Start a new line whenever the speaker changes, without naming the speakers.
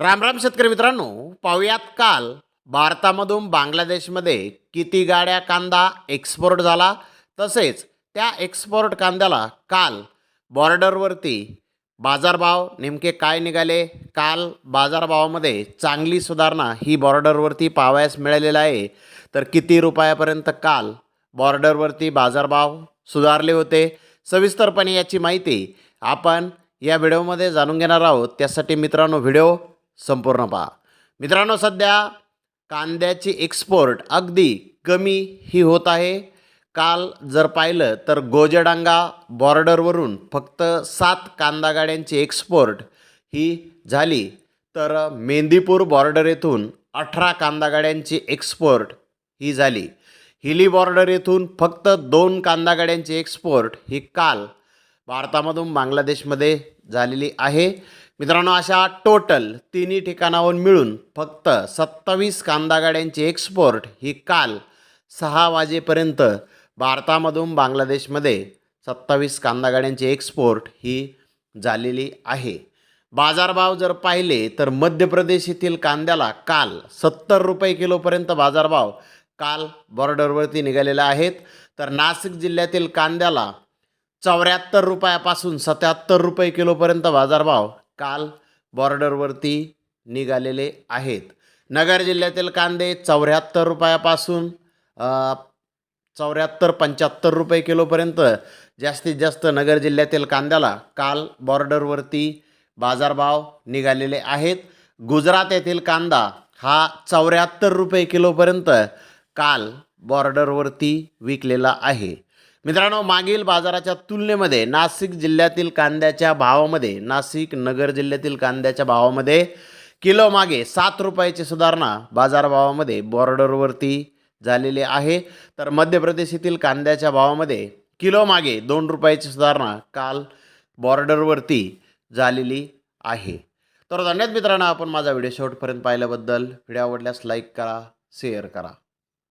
राम राम शेतकरी मित्रांनो पाहुयात काल भारतामधून बांगलादेशमध्ये किती गाड्या कांदा एक्सपोर्ट झाला? तसेच त्या एक्सपोर्ट कांद्याला काल बॉर्डरवरती बाजारभाव नेमके काय निघाले? काल बाजारभावामध्ये चांगली सुधारणा ही बॉर्डरवरती पाहावयास मिळालेला आहे. तर किती रुपयापर्यंत काल बॉर्डरवरती बाजारभाव सुधारले होते? सविस्तरपणे याची माहिती आपण या व्हिडिओमध्ये जाणून घेणार आहोत. त्यासाठी मित्रांनो व्हिडिओ संपूर्ण पहा. मित्रांनो सध्या कांद्याची एक्सपोर्ट अगदी कमी ही होत आहे. काल जर पाहिलं तर गोजडांगा बॉर्डरवरून फक्त सात कांदा गाड्यांची एक्सपोर्ट ही झाली. तर मेंदीपूर बॉर्डर येथून अठरा कांदा गाड्यांची एक्सपोर्ट ही झाली. हिली बॉर्डर येथून फक्त दोन कांदा गाड्यांची एक्सपोर्ट ही काल भारतामधून बांगलादेशमध्ये झालेली आहे. मित्रांनो अशा टोटल तिन्ही ठिकाणाहून मिळून फक्त सत्तावीस कांदा गाड्यांची एक्सपोर्ट ही काल सहा वाजेपर्यंत भारतामधून बांगलादेशमध्ये सत्तावीस कांदा गाड्यांची एक्सपोर्ट ही झालेली आहे. बाजारभाव जर पाहिले तर मध्य प्रदेश येथील कांद्याला काल सत्तर रुपये किलोपर्यंत बाजारभाव काल बॉर्डरवरती निघालेले आहेत तर नाशिक जिल्ह्यातील कांद्याला चौऱ्याहत्तर रुपयापासून सत्याहत्तर रुपये किलोपर्यंत बाजारभाव काल बॉर्डरवरती निघालेले आहेत. नगर जिल्ह्यातील कांदे चौऱ्याहत्तर रुपयापासून चौऱ्याहत्तर पंच्याहत्तर रुपये किलोपर्यंत. जास्तीत जास्त नगर जिल्ह्यातील कांद्याला काल बॉर्डरवरती बाजारभाव निघालेले आहेत. गुजरात येथील कांदा हा चौऱ्याहत्तर रुपये किलोपर्यंत काल बॉर्डरवरती विकलेला आहे. मित्रांनो मागील बाजाराच्या तुलनेमध्ये नाशिक जिल्ह्यातील कांद्याच्या भावामध्ये नाशिक नगर जिल्ह्यातील कांद्याच्या भावामध्ये किलो मागे सात रुपयाची सुधारणा बाजारभावामध्ये बॉर्डरवरती झालेली आहे. तर मध्य प्रदेश येथील कांद्याच्या भावामध्ये किलो मागे दोन रुपयाची सुधारणा काल बॉर्डरवरती झालेली आहे. तर धन्यवाद मित्रांनो आपण माझा व्हिडिओ शेवटपर्यंत पाहिल्याबद्दल. व्हिडिओ आवडल्यास लाईक करा शेअर करा.